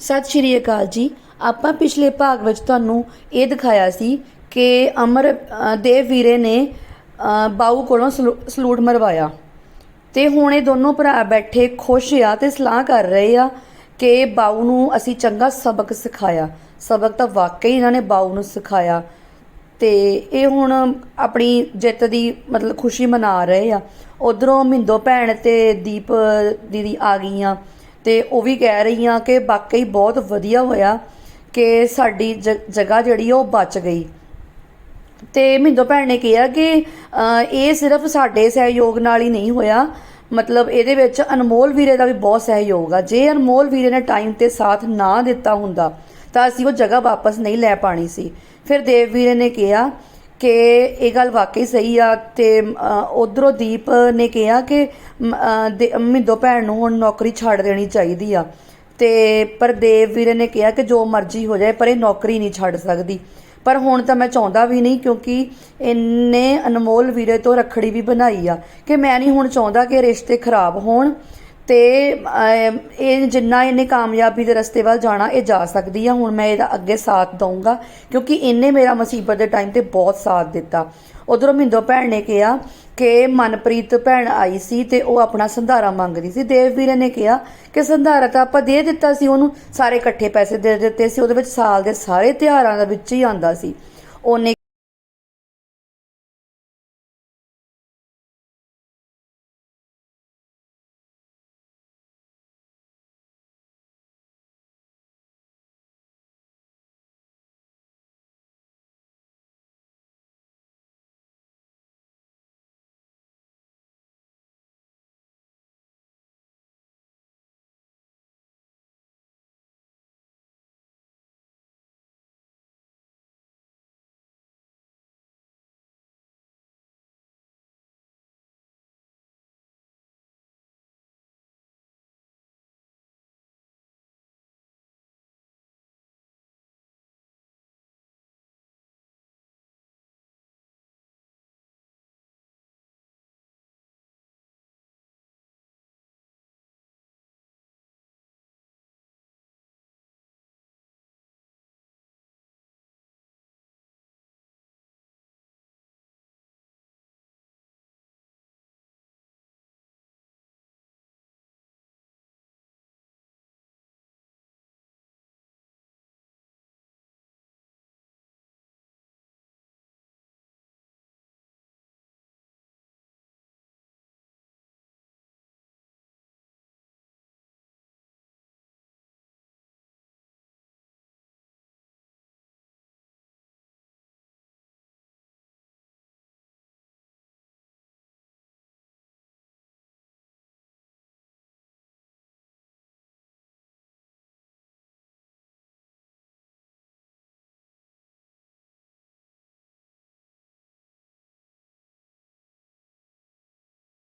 ਸਤਿ ਸ਼੍ਰੀ ਅਕਾਲ ਜੀ। ਆਪਾਂ ਪਿਛਲੇ ਭਾਗ ਵਿੱਚ ਤੁਹਾਨੂੰ ਇਹ ਦਿਖਾਇਆ ਸੀ ਕਿ ਅਮਰ ਅ, ਦੇਵ ਵੀਰੇ ਨੇ ਅ, ਬਾਊ ਕੋਲੋਂ ਸਲੂ- ਸਲੂਟ ਮਰਵਾਇਆ। ਤੇ ਹੁਣ ਇਹ ਦੋਨੋਂ ਭਰਾ ਬੈਠੇ ਖੁਸ਼ ਆ ਤੇ ਸਲਾਹ ਕਰ ਰਹੇ ਆ ਕਿ ਬਾਊ ਨੂੰ ਅਸੀਂ ਚੰਗਾ ਸਬਕ ਸਿਖਾਇਆ। ਸਬਕ ਤਾਂ ਵਾਕਈ ਇਹਨਾਂ ਨੇ ਬਾਊ ਨੂੰ ਸਿਖਾਇਆ। ਤੇ ਇਹ ਹੁਣ ਆਪਣੀ ਜਿੱਤ ਦੀ ਮਤਲਬ ਖੁਸ਼ੀ ਮਨਾ ਰਹੇ ਆ। ਉਧਰੋਂ ਮਿੰਦੋ ਭੈਣ ਤੇ ਦੀਪ ਦੀਦੀ ਆ ਗਈਆਂ। ਅਤੇ ਉਹ ਵੀ ਕਹਿ ਰਹੀ ਹਾਂ ਕਿ ਵਾਕਈ ਬਹੁਤ ਵਧੀਆ ਹੋਇਆ ਕਿ ਸਾਡੀ ਜ- ਜਗ੍ਹਾ ਜਿਹੜੀ ਉਹ ਬਚ ਗਈ। ਤੇ ਮਿੰਦੋ ਭੈਣ ਨੇ ਕਿਹਾ ਕਿ ਇਹ ਸਿਰਫ ਸਾਡੇ ਸਹਿਯੋਗ ਨਾਲ ਹੀ ਨਹੀਂ ਹੋਇਆ। ਮਤਲਬ ਇਹਦੇ ਵਿੱਚ ਅਨਮੋਲ ਵੀਰੇ ਦਾ ਵੀ ਬਹੁਤ ਸਹਿਯੋਗ ਆ। ਜੇ ਅਨਮੋਲ ਵੀਰੇ ਨੇ ਟਾਈਮ ਤੇ ਸਾਥ ਨਾ ਦਿੱਤਾ ਹੁੰਦਾ, ਤਾਂ ਅਸੀਂ ਉਹ ਜਗ੍ਹਾ ਵਾਪਸ ਨਹੀਂ ਲੈ ਪਾਣੀ ਸੀ। ਫਿਰ ਦੇਵ ਵੀਰੇ ਨੇ ਕਿਹਾ ਕਿ ਇਹ ਗੱਲ ਵਾਕਈ ਸਹੀ ਆ ਤੇ ਉਧਰੋਂ ਦੀਪ ਨੇ ਕਿਹਾ ਕਿ ਦੇ- ਮਿੰਦੋ ਭੈਣ ਨੂੰ ਹੁਣ ਨੌਕਰੀ ਛੱਡ ਦੇਣੀ ਚਾਹੀਦੀ ਆ। ਤੇ ਪਰ ਦੇਵ ਵੀਰੇ ਨੇ ਕਿਹਾ ਕਿ ਜੋ ਮਰਜ਼ੀ ਹੋ ਜਾਏ, ਪਰ ਇਹ ਨੌਕਰੀ ਨਹੀਂ ਛੱਡ ਸਕਦੀ। ਪਰ ਹੁਣ ਤਾਂ ਮੈਂ ਚਾਹੁੰਦਾ ਵੀ ਨਹੀਂ, ਕਿਉਂਕਿ ਇਹਨੇ ਅਨਮੋਲ ਵੀਰੇ ਤੋਂ ਰੱਖੜੀ ਵੀ ਬਣਾਈ ਆ ਕਿ ਮੈਂ ਨਹੀਂ ਹੁਣ ਚਾਹੁੰਦਾ ਕਿ ਰਿਸ਼ਤੇ ਖਰਾਬ ਹੋਣ। ਤੇ ਇਹ ਜਿੰਨਾ ਇਹਨੇ ਕਾਮਯਾਬੀ ਦੇ ਰਸਤੇ ਵੱਲ ਜਾਣਾ, ਇਹ ਜਾ ਸਕਦੀ ਆ। ਹੁਣ ਮੈਂ ਇਹਦਾ ਅੱਗੇ ਸਾਥ ਦਊਂਗਾ, ਕਿਉਂਕਿ ਇਹਨੇ ਮੇਰਾ ਮੁਸੀਬਤ ਦੇ ਟਾਈਮ ਤੇ ਬਹੁਤ ਸਾਥ ਦਿੱਤਾ। ਉਧਰੋਂ ਮਿੰਦੋ ਭੈਣ ਨੇ ਕਿਹਾ ਕਿ ਮਨਪ੍ਰੀਤ ਭੈਣ ਆਈ ਸੀ ਤੇ ਉਹ ਆਪਣਾ ਸੰਧਾਰਾ ਮੰਗਦੀ ਸੀ। ਦੇਵ ਵੀਰੇ ਨੇ ਕਿਹਾ ਕਿ ਸੰਧਾਰਾ ਤਾਂ ਆਪਾਂ ਦੇ ਦਿੱਤਾ ਸੀ, ਉਹਨੂੰ ਸਾਰੇ ਇਕੱਠੇ ਪੈਸੇ ਦੇ ਦਿੱਤੇ ਸੀ, ਉਹਦੇ ਵਿੱਚ ਸਾਲ ਦੇ ਸਾਰੇ ਤਿਉਹਾਰਾਂ ਦਾ ਵਿੱਚ ਹੀ ਆਂਦਾ ਸੀ। ਉਹਨੇ